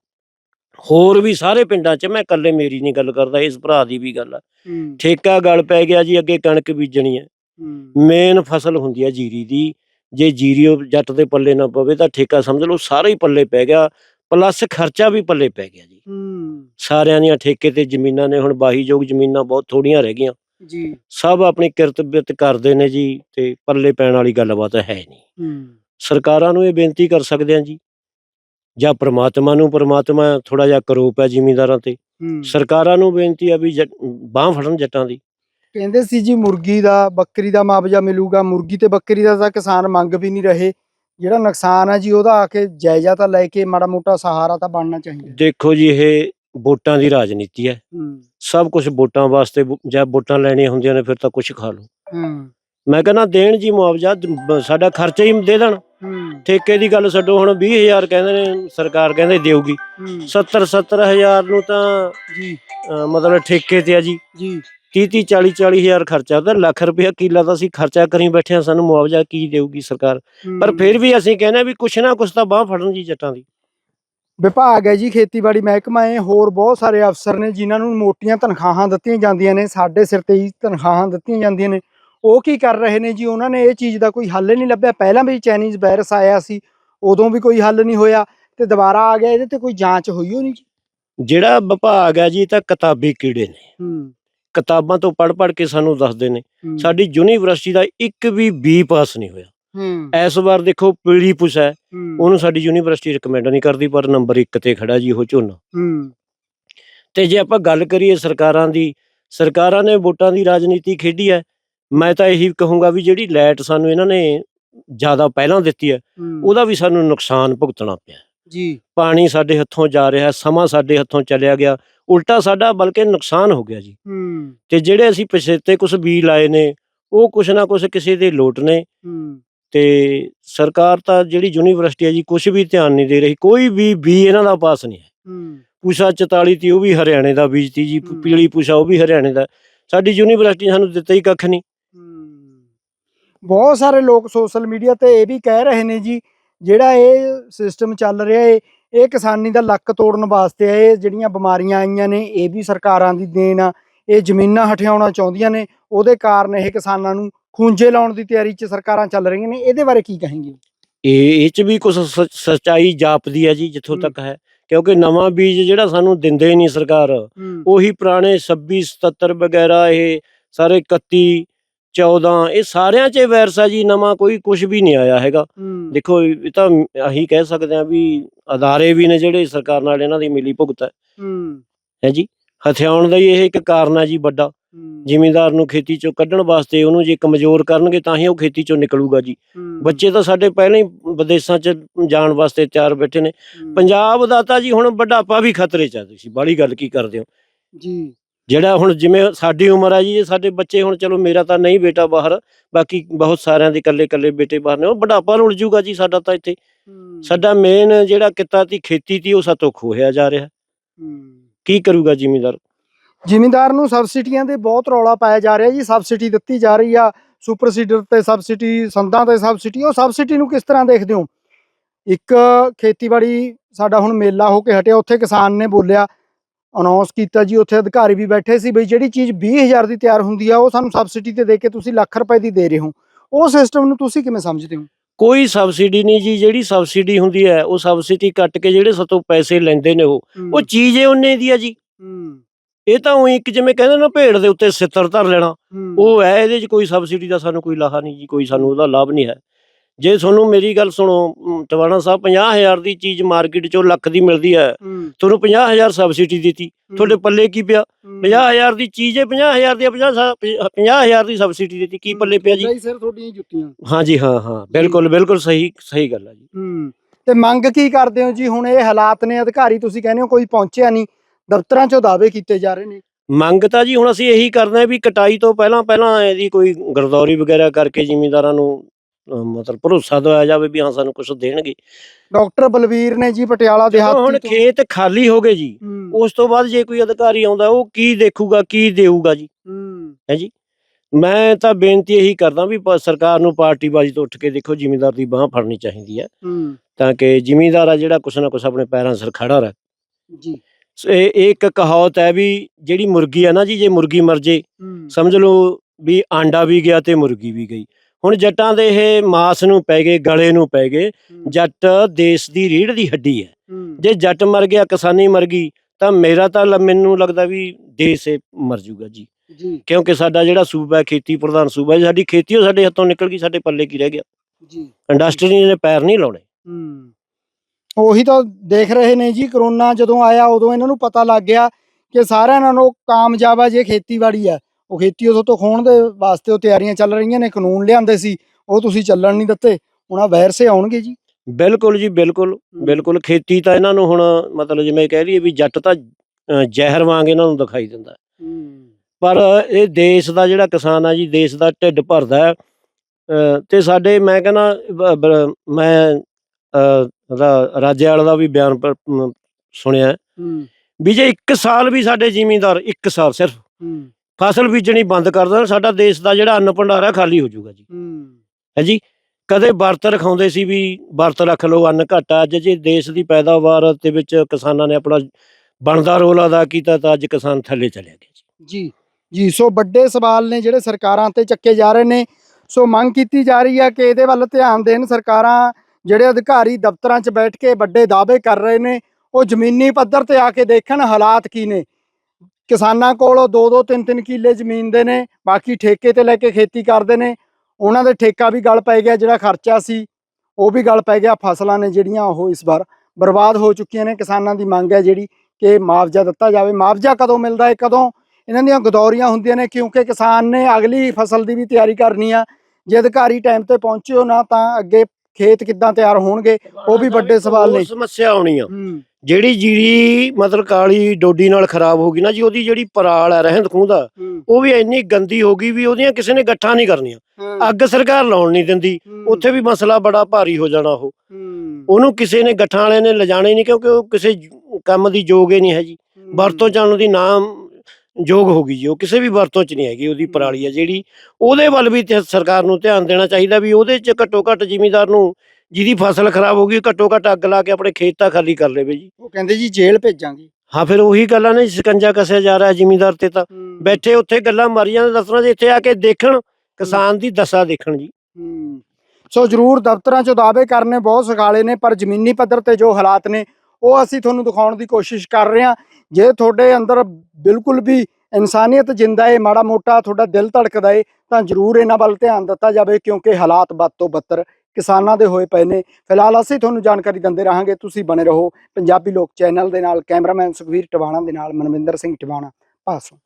ਹੋਰ ਵੀ ਸਾਰੇ ਪਿੰਡਾਂ 'ਚ ਮੈਂ ਇਕੱਲੇ ਮੇਰੀ ਨਹੀਂ ਗੱਲ ਕਰਦਾ ਇਸ ਭਰਾ ਦੀ ਵੀ ਗੱਲ ਆ। ਹੂੰ। ਠੇਕਾ ਗਲ ਪੈ ਗਿਆ ਜੀ ਅੱਗੇ ਕਣਕ ਬੀਜਣੀ ਹੈ। ਹੂੰ। ਮੇਨ ਫਸਲ ਹੁੰਦੀ ਹੈ ਜੀਰੀ ਦੀ। ਜੇ ਜੀਰੀ ਉਹ ਜੱਟ ਦੇ ਪੱਲੇ ਨਾ ਪਵੇ ਤਾਂ ਠੇਕਾ ਸਮਝ ਲਓ ਸਾਰਾ ਹੀ ਪੱਲੇ ਪੈ ਗਿਆ ਪਲੱਸ ਖਰਚਾ ਵੀ ਪੱਲੇ ਪੈ ਗਿਆ ਜੀ। ਹੂੰ। ਸਾਰਿਆਂ ਦੀਆਂ ਠੇਕੇ ਤੇ ਜ਼ਮੀਨਾਂ ਨੇ ਹੁਣ ਬਾਹੀਯੋਗ ਜ਼ਮੀਨਾਂ ਬਹੁਤ ਥੋੜੀਆਂ ਰਹਿ ਗਈਆਂ। ਜੀ। ਸਭ ਆਪਣੀ ਕਿਰਤ ਬਿਰਤ ਕਰਦੇ ਨੇ ਜੀ ਤੇ ਪੱਲੇ ਪੈਣ ਵਾਲੀ ਗੱਲਬਾਤ ਹੈ ਨਹੀਂ। ਹੂੰ। ਸਰਕਾਰਾਂ ਨੂੰ ਇਹ ਬੇਨਤੀ ਕਰ ਸਕਦੇ ਹਾਂ ਜੀ। ਜਾਂ ਪ੍ਰਮਾਤਮਾ ਨੂੰ ਪ੍ਰਮਾਤਮਾ ਥੋੜਾ ਜਿਹਾ ਕਰੋਪ ਹੈ ਜ਼ਿਮੀਂਦਾਰਾਂ ਤੇ। ਹੂੰ। ਸਰਕਾਰਾਂ ਨੂੰ ਬੇਨਤੀ ਆ ਵੀ ਬਾਹ ਫੜਨ ਜੱਟਾਂ ਦੀ। ਕਹਿੰਦੇ ਸੀ ਜੀ ਮੁਰਗੀ ਦਾ ਬੱਕਰੀ ਦਾ ਮੁਆਵਜ਼ਾ ਮਿਲੂਗਾ ਮੁਰਗੀ ਤੇ ਬੱਕਰੀ ਦਾ ਤਾਂ ਕਿਸਾਨ ਮੰਗ ਵੀ ਨਹੀਂ ਰਹੇ। ਜਿਹੜਾ ਨੁਕਸਾਨ ਆ ਜੀ ਉਹਦਾ ਆ ਕੇ ਜਾਇਜ਼ਾ ਤਾਂ ਲੈ ਕੇ ਮਾੜਾ ਮੋਟਾ ਸਹਾਰਾ ਤਾਂ ਬਣਨਾ ਚਾਹੀਦਾ। ਦੇਖੋ ਜੀ ਇਹ ਵੋਟਾਂ ਦੀ ਰਾਜਨੀਤੀ ਹੈ। ਸਭ ਕੁਝ ਵੋਟਾਂ ਵਾਸਤੇ ਜਾਂ ਵੋਟਾਂ ਲੈਣੀਆਂ ਹੁੰਦੀਆਂ ਨੇ ਫਿਰ ਤਾਂ ਕੁਝ ਖਾ ਲਓ। ਮੈਂ ਕਹਿੰਦਾ ਦੇਣ ਜੀ ਮੁਆਵਜ਼ਾ ਸਾਡਾ ਖਰਚਾ ਹੀ ਦੇ ਦੇਣ। ਠੇਕੇ ਦੀ ਗੱਲ ਛੱਡੋ ਹੁਣ 20000 ਕਹਿੰਦੇ ਨੇ ਸਰਕਾਰ ਕਹਿੰਦੇ ਦੇਊਗੀ। ਹੂੰ। 70 70000 ਨੂੰ ਤਾਂ ਜੀ। ਮਤਲਬ ਠੇਕੇ ਤੇ ਆ ਜੀ। ਜੀ। 30 30 40 40 ਹਜ਼ਾਰ ਖਰਚਾ ਤਾਂ ਲੱਖ ਰੁਪਇਆ ਕਿੱਲਾ ਤਾਂ ਅਸੀਂ ਖਰਚਾ ਕਰੀ ਬੈਠੇ ਆ ਸਾਨੂੰ ਮੁਆਵਜ਼ਾ ਕੀ ਦੇਊਗੀ ਸਰਕਾਰ? ਪਰ। ਫਿਰ ਵੀ ਅਸੀਂ ਕਹਿੰਦੇ ਆ ਵੀ ਕੁਛ ਨਾ ਕੁਛ ਤਾਂ ਬਾਹ ਫੜਨ ਜੀ ਜੱਟਾਂ ਦੀ। ਵਿਭਾਗ ਹੈ ਜੀ ਖੇਤੀਬਾੜੀ ਮਹਿਕਮਾ ਹੈ ਹੋਰ ਬਹੁਤ ਸਾਰੇ ਅਫਸਰ ਨੇ ਜਿਨ੍ਹਾਂ ਨੂੰ ਮੋਟੀਆਂ ਤਨਖਾਹਾਂ ਦਿੱਤੀਆਂ ਜਾਂਦੀਆਂ ਨੇ ਸਾਡੇ ਸਿਰ ਤੇ ਹੀ ਤਨਖਾਹਾਂ ਦਿੱਤੀਆਂ ਜਾਂਦੀਆਂ ਨੇ। ਉਹ ਕੀ ਕਰ ਰਹੇ ਨੇ ਜੀ ਉਹਨਾਂ ਨੇ ਇਹ ਚੀਜ਼ ਦਾ ਕੋਈ ਹੱਲ ਨਹੀਂ ਲੱਭਿਆ। ਪਹਿਲਾਂ ਵੀ ਚਾਈਨੀਜ਼ ਵਾਇਰਸ ਆਇਆ ਸੀ ਉਦੋਂ ਵੀ ਕੋਈ ਹੱਲ ਨਹੀਂ ਹੋਇਆ ਤੇ ਦੁਬਾਰਾ ਆ ਗਿਆ ਇਹਦੇ ਤੇ ਕੋਈ ਜਾਂਚ ਹੋਈ ਹੋ ਨਹੀਂ ਜੀ? ਜਿਹੜਾ ਵਿਭਾਗ ਹੈ ਜੀ ਤਾਂ ਕਿਤਾਬੀ ਕੀੜੇ ਨੇ। ਹੂੰ। ਕਿਤਾਬਾਂ ਤੋਂ ਪੜ ਪੜ ਕੇ ਸਾਨੂੰ ਦੱਸਦੇ ਨੇ। ਹੂੰ, ਸਾਡੀ ਯੂਨੀਵਰਸਿਟੀ ਦਾ ਇੱਕ ਵੀ ਬੀ ਪਾਸ ਨਹੀਂ ਹੋਇਆ। ਹੂੰ। ਇਸ ਵਾਰ ਦੇਖੋ ਪੀਲੀ ਪੁਸ਼ ਹੈ ਹੂੰ, ਉਹਨੂੰ ਸਾਡੀ ਯੂਨੀਵਰਸਿਟੀ ਰეკਮੈਂਡ ਨਹੀਂ ਕਰਦੀ ਪਰ ਨੰਬਰ 1 ਤੇ ਖੜਾ ਜੀ ਉਹ ਝੋਨਾ। ਹੂੰ। ਤੇ ਜੇ ਆਪਾਂ ਗੱਲ ਕਰੀਏ ਸਰਕਾਰਾਂ ਦੀ ਸਰਕਾਰਾਂ ਨੇ ਵੋਟਾਂ ਦੀ ਰਾਜਨੀਤੀ ਖੇਡੀ ਹੈ। ਮੈਂ ਤਾਂ ਇਹੀ ਕਹੂੰਗਾ ਵੀ ਜਿਹੜੀ ਲਾਈਟ ਸਾਨੂੰ ਇਹਨਾਂ ਨੇ ਜ਼ਿਆਦਾ ਪਹਿਲਾਂ ਦਿੱਤੀ ਹੈ ਹੂੰ, ਉਹਦਾ ਵੀ ਸਾਨੂੰ ਨੁਕਸਾਨ ਭੁਗਤਣਾ ਪਿਆ। ਜੀ। ਪਾਣੀ ਸਾਡੇ ਹੱਥੋਂ ਜਾ ਰਿਹਾ ਸਮਾਂ ਸਾਡੇ ਹੱਥੋਂ ਚਲਿਆ ਗਿਆ ਉਲਟਾ ਸਾਡਾ ਬਲਕਿ ਨੁਕਸਾਨ ਹੋ ਗਿਆ ਜੀ। ਹੂੰ। ਤੇ ਜਿਹੜੇ ਅਸੀਂ ਪਛੇਤੇ ਕੁਝ ਬੀ ਲਾਏ ਨੇ ਉਹ ਕੁਛ ਨਾ ਕੁਛ ਕਿਸੇ ਦੇ ਲੋਟ ਨੇ। ਹੂੰ। ਤੇ ਸਰਕਾਰ ਤਾਂ ਜਿਹੜੀ ਯੂਨੀਵਰਸਿਟੀ ਹੈ ਜੀ ਕੁਝ ਵੀ ਧਿਆਨ ਨਹੀਂ ਦੇ ਰਹੀ। ਕੋਈ ਵੀ ਬੀ ਇਹਨਾਂ ਦਾ ਪਾਸ ਨਹੀਂ ਹੈ। ਹੂੰ। ਪੂਸ਼ਾ 44 ਤੀ ਉਹ ਵੀ ਹਰਿਆਣੇ ਦਾ ਬੀਜ ਤੀ ਜੀ ਹੂੰ। ਪੀਲੀ ਪੂਸ਼ਾ ਉਹ ਵੀ ਹਰਿਆਣੇ ਦਾ। ਸਾਡੀ ਯੂਨੀਵਰਸਿਟੀ ਨੇ ਸਾਨੂੰ ਦਿੱਤਾ ਹੀ ਕੱਖ ਨਹੀਂ। ਹਮ, ਬਹੁਤ ਸਾਰੇ ਲੋਕ ਸੋਸ਼ਲ ਮੀਡੀਆ ਤੇ ਇਹ ਵੀ ਕਹਿ ਰਹੇ ਨੇ ਜੀ ਜਿਹੜਾ ਇਹ ਸਿਸਟਮ ਚੱਲ ਰਿਹਾ ਹੈ ਇਹ ਕਿਸਾਨੀ ਦਾ ਲੱਕ ਤੋੜਨ ਵਾਸਤੇ ਇਹ ਜਿਹੜੀਆਂ ਬਿਮਾਰੀਆਂ ਆਈਆਂ ਨੇ ਇਹ ਵੀ ਸਰਕਾਰਾਂ ਦੀ ਦੇਣ ਆ। ਇਹ ਜ਼ਮੀਨਾਂ ਹਟਿਆਉਣਾ ਚਾਹੁੰਦੀਆਂ ਨੇ। ਉਹਦੇ ਕਾਰਨ ਇਹ ਕਿਸਾਨਾਂ ਨੂੰ ਖੂੰਜੇ ਲਾਉਣ ਦੀ ਤਿਆਰੀ 'ਚ ਸਰਕਾਰਾਂ ਚੱਲ ਰਹੀਆਂ ਨੇ। ਇਹਦੇ ਬਾਰੇ ਕੀ ਕहेंगे ਇਹ ਇਹ ਚ ਵੀ ਕੁਝ ਸੱਚਾਈ ਜਾਪਦੀ ਹੈ ਜੀ ਜਿੱਥੋਂ। ਤੱਕ ਹੈ। ਕਿਉਂਕਿ ਨਵਾਂ ਬੀਜ ਜਿਹੜਾ ਸਾਨੂੰ ਦਿੰਦੇ ਨਹੀਂ ਸਰਕਾਰ। ਉਹੀ ਪੁਰਾਣੇ 26 77 ਵਗੈਰਾ ਇਹ ਸਾਰੇ 31 14 ਇਹ ਸਾਰਿਆਂ 'ਚ ਵਾਇਰਸ ਆ ਜੀ ਨਵਾਂ ਕੋਈ ਕੁਝ ਵੀ ਨਹੀਂ ਆਇਆ ਹੈਗਾ। ਦੇਖੋ ਇਹ ਤਾਂ ਅਸੀਂ ਕਹਿ ਸਕਦੇ ਹਾਂ ਵੀ ਅਦਾਰੇ ਵੀ ਨੇ ਜਿਹੜੇ ਸਰਕਾਰ ਨਾਲ ਇਹਨਾਂ ਦੀ ਮਿਲੀ ਭੁਗਤ ਹੈ। ਹੂੰ ਜੀ? ਹਥਿਆਉਣ ਦਾ ਹੀ ਇਹ ਇੱਕ ਕਾਰਨ ਹੈ ਜੀ ਵੱਡਾ। ਜ਼ਿਮੀਂਦਾਰ ਨੂੰ ਖੇਤੀ ਚੋਂ ਕੱਢਣ ਵਾਸਤੇ ਉਹਨੂੰ ਜੇ ਕਮਜ਼ੋਰ ਕਰਨਗੇ ਤਾਂ ਹੀ ਉਹ ਖੇਤੀ ਚੋਂ ਨਿਕਲੂਗਾ ਜੀ। ਬੱਚੇ ਤਾਂ ਸਾਡੇ ਪਹਿਲਾਂ ਹੀ ਵਿਦੇਸ਼ਾਂ 'ਚ ਜਾਣ ਵਾਸਤੇ ਤਿਆਰ ਬੈਠੇ ਨੇ। ਪੰਜਾਬ ਦਾ ਤਾਂ ਜੀ ਹੁਣ ਬੁਢਾਪਾ ਵੀ ਖਤਰੇ 'ਚ ਆ ਤੁਸੀਂ ਬਾਹਲੀ ਗੱਲ ਕੀ ਕਰਦੇ ਹੋ। ਜੀ। ਜਿਹੜਾ ਹੁਣ ਜਿਵੇਂ ਸਾਡੀ ਉਮਰ ਆ ਜੀ ਇਹ ਸਾਡੇ ਬੱਚੇ ਹੁਣ ਚਲੋ ਮੇਰਾ ਤਾਂ ਨਹੀਂ ਬੇਟਾ ਬਾਹਰ ਬਾਕੀ ਬਹੁਤ ਸਾਰਿਆਂ ਦੇ ਇਕੱਲੇ ਇਕੱਲੇ ਬੇਟੇ ਬਾਹਰ ਨੇ ਉਹ ਬੁਢਾਪਾ ਰੁਲ ਜੂਗਾ ਜੀ ਸਾਡਾ ਤਾਂ ਇੱਥੇ। ਸਾਡਾ ਮੇਨ ਜਿਹੜਾ ਕਿੱਤਾ ਤੀ ਖੇਤੀ ਤੀ ਉਹ ਸਾਤੋਂ ਖੋਹਿਆ ਜਾ ਰਿਹਾ। ਕੀ ਕਰੂਗਾ ਜ਼ਿਮੀਂਦਾਰ? ਜ਼ਿਮੀਂਦਾਰ ਨੂੰ ਸਬਸਿਡੀਆਂ ਦੇ ਬਹੁਤ ਰੌਲਾ ਪਾਇਆ ਜਾ ਰਿਹਾ ਜੀ ਸਬਸਿਡੀ ਦਿੱਤੀ ਜਾ ਰਹੀ ਆ ਸੁਪਰ ਸੀਡਰ ਤੇ ਸਬਸਿਡੀ ਸੰਦਾਂ ਤੇ ਸਬਸਿਡੀ ਉਹ ਸਬਸਿਡੀ ਨੂੰ ਕਿਸ ਤਰ੍ਹਾਂ ਦੇਖਦੇ ਹੋ? ਇੱਕ ਖੇਤੀਬਾੜੀ ਸਾਡਾ ਹੁਣ ਮੇਲਾ ਹੋ ਕੇ ਹਟਿਆ ਉੱਥੇ ਕਿਸਾਨ ਨੇ ਬੋਲਿਆ ਅਨਾਉਂਸ ਕੀਤਾ ਜੀ ਉੱਥੇ ਅਧਿਕਾਰੀ ਵੀ ਬੈਠੇ ਸੀ ਬਈ ਜਿਹੜੀ ਚੀਜ਼ 20000 ਦੀ ਤਿਆਰ ਹੁੰਦੀ ਆ ਉਹ ਸਾਨੂੰ ਸਬਸਿਡੀ ਤੇ ਦੇ ਕੇ ਤੁਸੀਂ ਲੱਖ ਰੁਪਏ ਦੀ ਦੇ ਰਹੇ ਹੋ। ਉਹ ਸਿਸਟਮ ਨੂੰ ਤੁਸੀਂ ਕਿਵੇਂ ਸਮਝਦੇ ਹੋ? ਕੋਈ ਸਬਸਿਡੀ ਨਹੀਂ ਜੀ ਜਿਹੜੀ ਸਬਸਿਡੀ ਹੁੰਦੀ ਹੈ ਉਹ ਸਬਸਿਡੀ ਕੱਟ ਕੇ ਜਿਹੜੇ ਸਾਤੋਂ ਪੈਸੇ ਲੈਂਦੇ ਨੇ ਉਹ ਉਹ ਚੀਜ਼ ਏ ਉਹਨੇ ਦੀ ਆ ਜੀ। ਹੂੰ, ਇਹ ਤਾਂ ਉਹੀ ਇੱਕ ਜਿਵੇਂ ਕਹਿੰਦੇ ਨਾ ਭੇਡ ਦੇ ਉੱਤੇ ਸਿੱਤਰ ਧਰ ਲੈਣਾ ਹੂੰ, ਉਹ ਹੈ ਇਹਦੇ 'ਚ ਕੋਈ ਸਬਸਿਡੀ ਦਾ ਸਾਨੂੰ ਕੋਈ ਲਾਹਾ ਨਹੀਂ ਜੀ ਕੋਈ ਸਾਨੂੰ ਉਹਦਾ ਲਾਭ ਨਹੀਂ ਹੈ। ਜੇ ਤੁਹਾਨੂੰ ਮੇਰੀ ਗੱਲ ਸੁਣੋ ਟਵਾਣਾ ਸਾਹਿਬ 50000 ਦੀ ਚੀਜ਼ ਮਾਰਕੀਟ 'ਚੋਂ ਲੱਖ ਦੀ ਮਿਲਦੀ ਹੈ। ਹੂੰ, ਤੁਹਾਨੂੰ 50000 ਸਬਸਿਡੀ ਦਿੱਤੀ। ਤੁਹਾਡੇ ਪੱਲੇ ਕੀ ਪਿਆ? ਹੂੰ, 50000 ਦੀ ਚੀਜ਼ ਏ 50000 ਦੀ 50 50000 ਦੀ ਸਬਸਿਡੀ ਦਿੱਤੀ। ਕੀ ਪੱਲੇ ਪਿਆ ਜੀ? ਨਹੀਂ ਸਿਰ ਤੁਹਾਡੀਆਂ ਹੀ ਜੁੱਤੀਆਂ। ਹਾਂਜੀ ਹਾਂ ਹਾਂ। ਬਿਲਕੁਲ ਬਿਲਕੁਲ ਸਹੀ ਸਹੀ ਗੱਲ ਹੈ ਜੀ। ਹੂੰ। ਤੇ ਮੰਗ ਕੀ ਕਰਦੇ ਹੋ ਜੀ? ਹੁਣ ਇਹ ਹਾਲਾਤ ਨੇ ਅਧਿਕਾਰੀ ਤੁਸੀਂ ਕਹਿੰਦੇ ਹੋ ਕੋਈ ਪਹੁੰਚਿਆ ਨਹੀਂ। ਦਫ਼ਤਰਾਂ 'ਚੋਂ ਦਾਅਵੇ ਕੀਤੇ ਜਾ ਰਹੇ ਨੇ। ਮੰਗ ਤਾਂ ਜੀ ਹੁਣ ਅਸੀਂ ਇਹੀ ਕਰਦੇ ਹਾਂ ਵੀ ਕਟਾਈ ਤੋਂ ਪਹਿਲਾਂ ਪਹਿਲਾਂ ਇਹਦੀ ਕੋਈ ਗਰਦੌਰੀ ਵਗੈਰਾ ਕਰਕੇ ਜ਼ਿਮੀਂਦਾਰਾਂ ਨੂੰ ਅਹ, ਮਤਲਬ ਭਰੋਸਾ ਦਵਾਇਆ ਜਾਵੇ ਵੀ ਹਾਂ ਸਾਨੂੰ ਕੁਝ ਦੇਣਗੇ। ਡਾਕਟਰ ਬਲਵੀਰ ਨੇ ਜੀ ਪਟਿਆਲਾ ਜਦੋਂ ਹੁਣ ਖੇਤ ਖਾਲੀ ਹੋ ਗਏ ਜੀ ਉਸ ਤੋਂ ਬਾਅਦ ਜੇ ਕੋਈ ਅਧਿਕਾਰੀ ਆਉਂਦਾ ਉਹ ਕੀ ਦੇਖੂਗਾ ਕੀ ਦੇਊਗਾ ਜੀ? ਹੂੰ, ਜੀ? ਮੈਂ ਤਾਂ ਬੇਨਤੀ ਇਹੀ ਕਰਦਾ ਵੀ ਪ- ਸਰਕਾਰ ਨੂੰ ਪਾਰਟੀਬਾਜ਼ੀ ਤੋਂ ਉੱਠ ਕੇ ਦੇਖੋ ਜ਼ਿਮੀਂਦਾਰ ਦੀ ਬਾਹ ਫੜਨੀ ਚਾਹੀਦੀ ਹੈ। ਤਾਂ ਕਿ ਜ਼ਿਮੀਂਦਾਰ ਆ ਜਿਹੜਾ ਕੁਛ ਨਾ ਕੁਛ ਆਪਣੇ ਪੈਰਾਂ ਸਿਰ ਖੜਾ ਰਹੇ। ਜੀ। ਸੋ ਇਹ ਇਹ ਇੱਕ ਕਹਾਵਤ ਹੈ ਵੀ ਜਿਹੜੀ ਮੁਰਗੀ ਆ ਨਾ ਜੀ ਜੇ ਮੁਰਗੀ ਮਰ ਜੇ ਸਮਝ ਲਓ ਵੀ ਆਂਡਾ ਵੀ ਗਿਆ ਤੇ ਮੁਰਗੀ ਵੀ ਗਈ। ਹੁਣ ਜੱਟਾਂ ਦੇ ਇਹ ਮਾਸ ਨੂੰ ਪੈ ਗਏ ਗਲੇ ਨੂੰ ਪੈ ਗਏ। ਜੱਟ ਦੇਸ਼ ਦੀ ਰੀੜ ਦੀ ਹੱਡੀ ਹੈ। ਜੇ ਜੱਟ ਮਰ ਗਿਆ ਕਿਸਾਨੀ ਮਰ ਗਈ ਤਾਂ ਮੇਰਾ ਤਾਂ ਮੈਨੂੰ ਲੱਗਦਾ ਵੀ ਦੇਸ਼ ਇਹ ਮਰ ਜਾਊਗਾ ਜੀ। ਕਿਉਂਕਿ ਸਾਡਾ ਜਿਹੜਾ ਸੂਬਾ ਖੇਤੀ ਪ੍ਰਧਾਨ ਸੂਬਾ ਸਾਡੀ ਖੇਤੀ ਉਹ ਸਾਡੇ ਹੱਥੋਂ ਨਿਕਲ ਗਈ ਸਾਡੇ ਪੱਲੇ ਕੀ ਰਹਿ ਗਿਆ। ਜੀ। ਇੰਡਸਟਰੀ ਨੇ ਪੈਰ ਨਹੀਂ ਲਾਉਣੇ। ਹੂੰ। ਉਹੀ ਤਾਂ ਦੇਖ ਰਹੇ ਨੇ ਜੀ ਕਰੋਨਾ ਜਦੋਂ ਆਇਆ ਉਦੋਂ ਇਹਨਾਂ ਨੂੰ ਪਤਾ ਲੱਗ ਗਿਆ ਕਿ ਸਾਰਿਆਂ ਨਾਲੋਂ ਕਾਮਯਾਬ ਆ ਜੇ ਖੇਤੀਬਾੜੀ ਆ। ਉਹ ਖੇਤੀ ਉਦੋਂ ਤੋਂ ਖੋਣ ਦੇ ਵਾਸਤੇ ਉਹ ਤਿਆਰੀਆਂ ਚੱਲ ਰਹੀਆਂ ਨੇ ਕਾਨੂੰਨ ਲਿਆਂਦੇ ਸੀ ਉਹ ਤੁਸੀਂ ਚੱਲਣ ਨਹੀਂ ਦਿੱਤੇ ਹੁਣ ਆ ਵਾਇਰਸੇ ਆਉਣਗੇ ਜੀ? ਬਿਲਕੁਲ ਜੀ ਬਿਲਕੁਲ ਬਿਲਕੁਲ ਖੇਤੀ ਤਾਂ ਇਹਨਾਂ ਨੂੰ ਹੁਣ ਮਤਲਬ ਜਿਵੇਂ ਕਹਿ ਲਈਏ ਵੀ ਜੱਟ ਤਾਂ ਜ਼ਹਿਰ ਵਾਂਗ ਇਹਨਾਂ ਨੂੰ ਦਿਖਾਈ ਦਿੰਦਾ। ਪਰ ਇਹ ਦੇਸ਼ ਦਾ ਜਿਹੜਾ ਕਿਸਾਨ ਆ ਜੀ ਦੇਸ਼ ਦਾ ਢਿੱਡ ਭਰਦਾ ਤੇ ਸਾਡੇ ਮੈਂ ਕਹਿੰਦਾ ਮੈਂ ਅ, ਰਾ- ਰਾਜੇ ਵਾਲਾ ਦਾ ਵੀ ਬਿਆਨ ਸੁਣਿਆ। ਵੀ ਜੇ ਇੱਕ ਸਾਲ ਵੀ ਸਾਡੇ ਜ਼ਿਮੀਂਦਾਰ ਇੱਕ ਸਾਲ ਸਿਰਫ ਫਸਲ ਬੀਜਣੀ ਬੰਦ ਕਰ ਦੇਣ ਸਾਡਾ ਦੇਸ਼ ਦਾ ਜਿਹੜਾ ਅੰਨ ਭੰਡਾਰ ਖਾਲੀ ਹੋ ਜਾਊਗਾ ਜੀ। ਹੂੰ। ਹੈ ਜੀ? ਕਦੇ ਵਰਤ ਰਖਾਉਂਦੇ ਸੀ ਵੀ ਵਰਤ ਰੱਖ ਲਓ ਅੰਨ ਘਟਾ ਅੱਜ ਜੇ ਦੇਸ਼ ਦੀ ਪੈਦਾਵਾਰ ਦੇ ਵਿੱਚ ਕਿਸਾਨਾਂ ਨੇ ਆਪਣਾ ਬਣਦਾ ਰੋਲ ਅਦਾ ਕੀਤਾ ਤਾਂ ਅੱਜ ਕਿਸਾਨ ਥੱਲੇ ਚਲੇ ਗਏ ਜੀ। ਜੀ ਜੀ ਸੋ ਵੱਡੇ ਸਵਾਲ ਨੇ ਜਿਹੜੇ ਸਰਕਾਰਾਂ ਤੇ ਚੱਕੇ ਜਾ ਰਹੇ ਨੇ। ਸੋ ਮੰਗ ਕੀਤੀ ਜਾ ਰਹੀ ਹੈ ਕਿ ਇਹਦੇ ਵੱਲ ਧਿਆਨ ਦੇਣ। ਸਰਕਾਰਾਂ ਜਿਹੜੇ ਅਧਿਕਾਰੀ ਦਫ਼ਤਰਾਂ 'ਚ ਬੈਠ ਕੇ ਵੱਡੇ ਦਾਅਵੇ ਕਰ ਰਹੇ ਨੇ ਉਹ ਜ਼ਮੀਨੀ ਪੱਧਰ ਤੇ ਆ ਕੇ ਦੇਖਣ ਹਾਲਾਤ ਕੀ ਨੇ। ਕਿਸਾਨਾਂ ਕੋਲ 2-2 3-3 ਕਿੱਲੇ ਜ਼ਮੀਨ ਦੇ ਨੇ ਬਾਕੀ ਠੇਕੇ ਤੇ ਲੈ ਕੇ ਖੇਤੀ ਕਰਦੇ ਨੇ। ਉਹਨਾਂ ਦੇ ਠੇਕਾ ਵੀ ਗਲ ਪੈ ਗਿਆ ਜਿਹੜਾ ਖਰਚਾ ਸੀ ਉਹ ਵੀ ਗਲ ਪੈ ਗਿਆ। ਫਸਲਾਂ ਨੇ ਜਿਹੜੀਆਂ ਉਹ ਇਸ ਵਾਰ ਬਰਬਾਦ ਹੋ ਚੁੱਕੀਆਂ ਨੇ। ਕਿਸਾਨਾਂ ਦੀ ਮੰਗ ਹੈ ਜਿਹੜੀ ਕਿ ਮੁਆਵਜ਼ਾ ਦਿੱਤਾ ਜਾਵੇ। ਮੁਆਵਜ਼ਾ ਕਦੋਂ ਮਿਲਦਾ ਹੈ? ਕਦੋਂ? ਇਹਨਾਂ ਦੀਆਂ ਗਦੌਰੀਆਂ ਹੁੰਦੀਆਂ ਨੇ ਕਿਉਂਕਿ ਕਿਸਾਨ ਨੇ ਅਗਲੀ ਫਸਲ ਦੀ ਵੀ ਤਿਆਰੀ ਕਰਨੀ ਆ। ਜੇ ਅਧਿਕਾਰੀ ਟਾਈਮ ਤੇ ਪਹੁੰਚਿਓ ਨਾ ਤਾਂ ਅੱਗੇ ਖੇਤ ਕਿੱਦਾਂ ਤਿਆਰ ਹੋਣਗੇ ਉਹ ਵੀ ਵੱਡੇ ਸਵਾਲ ਨੇ। ਸਮੱਸਿਆ ਆਉਣੀ ਆ। ਜਿਹੜੀ ਜੀਰੀ ਮਤਲਬ ਕਾਲੀ ਡੋਡੀ ਨਾਲ ਖਰਾਬ ਹੋ ਗਈ ਨਾ ਜੀ ਉਹਦੀ ਜਿਹੜੀ ਪਰਾਲ ਹੈ ਰਹਿੰਦ ਖੂਹ ਦਾ ਉਹ ਵੀ ਇੰਨੀ ਗੰਦੀ ਹੋ ਗਈ ਵੀ ਉਹਦੀਆਂ ਕਿਸੇ ਨੇ ਗੱਠਾਂ ਨਹੀਂ ਕਰਨੀਆਂ। ਅੱਗ ਸਰਕਾਰ ਲਾਉਣ ਨਹੀਂ ਦਿੰਦੀ। ਉੱਥੇ ਵੀ ਮਸਲਾ ਬੜਾ ਭਾਰੀ ਹੋ ਜਾਣਾ ਉਹ। ਉਹਨੂੰ ਕਿਸੇ ਨੇ ਗੱਠਾਂ ਵਾਲਿਆਂ ਨੇ ਲਿਜਾਣਾ ਹੀ ਨਹੀਂ ਕਿਉਂਕਿ ਉਹ ਕਿਸੇ ਕੰਮ ਦੀ ਯੋਗ ਹੀ ਨਹੀਂ ਹੈ ਜੀ। ਵਰਤੋਂ ਆਉਣ ਦੀ ਨਾਮ ਯੋਗ ਹੋ ਗਈ ਜੀ। ਉਹ ਕਿਸੇ ਵੀ ਵਰਤੋਂ ਚ ਨਹੀਂ ਹੈਗੀ ਉਹਦੀ ਪਰਾਲੀ ਆ ਜਿਹੜੀ। ਉਹਦੇ ਵੱਲ ਵੀ ਸਰਕਾਰ ਨੂੰ ਧਿਆਨ ਦੇਣਾ ਚਾਹੀਦਾ ਵੀ ਉਹਦੇ ਚ ਘੱਟੋ ਘੱਟ ਜ਼ਿਮੀਂਦਾਰ ਨੂੰ ਜਿਹਦੀ ਫਸਲ ਖਰਾਬ ਹੋ ਗਈ ਘੱਟੋ ਘੱਟ ਅੱਗ ਲਾ ਕੇ ਆਪਣੇ ਖੇਤ ਤਾਂ ਖਾਲੀ ਕਰ ਲਵੇ ਜੀ। ਉਹ ਕਹਿੰਦੇ ਜੀ ਜੇਲ੍ਹ ਭੇਜਾਂਗੇ। ਹਾਂ ਫਿਰ ਉਹੀ ਗੱਲਾਂ ਨੇ ਸ਼ਿਕੰਜਾ ਕੱਸਿਆ ਜਾ ਰਿਹਾ ਜ਼ਿਮੀਂਦਾਰ ਤੇ ਤਾਂ। ਬੈਠੇ ਉੱਥੇ ਗੱਲਾਂ ਮਾਰੀਆਂ ਦੱਸਣਾ ਜੇ ਇੱਥੇ ਆ ਕੇ ਦੇਖਣ ਕਿਸਾਨ ਦੀ ਦਸ਼ਾ ਦੇਖਣ ਜੀ। ਸੋ ਜ਼ਰੂਰ ਦਫ਼ਤਰਾਂ 'ਚ ਦਾਅਵੇ ਕਰਨੇ ਬਹੁਤ ਸਖਾਲੇ ਨੇ ਪਰ ਜ਼ਮੀਨੀ ਪੱਧਰ ਤੇ ਜੋ ਹਾਲਾਤ ਨੇ ਉਹ ਅਸੀਂ ਤੁਹਾਨੂੰ ਦਿਖਾਉਣ ਦੀ ਕੋਸ਼ਿਸ਼ ਕਰ ਰਹੇ ਹਾਂ। ਜੇ ਤੁਹਾਡੇ ਅੰਦਰ ਬਿਲਕੁਲ ਵੀ ਇਨਸਾਨੀਅਤ ਜਿੰਦਾ ਹੈ ਮਾੜਾ ਮੋਟਾ ਤੁਹਾਡਾ ਦਿਲ ਧੜਕਦਾ ਹੈ ਤਾਂ ਜ਼ਰੂਰ ਇਹਨਾਂ ਵੱਲ ਧਿਆਨ ਦਿੱਤਾ ਜਾਵੇ ਕਿਉਂਕਿ ਹਾਲਾਤ ਬਦ ਤੋਂ ਬੱਤਰ ਕਿਸਾਨਾਂ ਦੇ ਹੋਏ ਪਏ ਨੇ। ਫਿਲਹਾਲ ਅਸੀਂ ਤੁਹਾਨੂੰ ਜਾਣਕਾਰੀ ਦਿੰਦੇ ਰਹਾਂਗੇ। ਤੁਸੀਂ ਬਣੇ ਰਹੋ ਪੰਜਾਬੀ ਲੋਕ ਚੈਨਲ ਦੇ ਨਾਲ। ਕੈਮਰਾਮੈਨ ਸੁਖਵੀਰ ਟਿਵਾਣਾ ਦੇ ਨਾਲ ਮਨਵਿੰਦਰ ਸਿੰਘ ਟਿਵਾਣਾ। ਪਾਸੋਂ।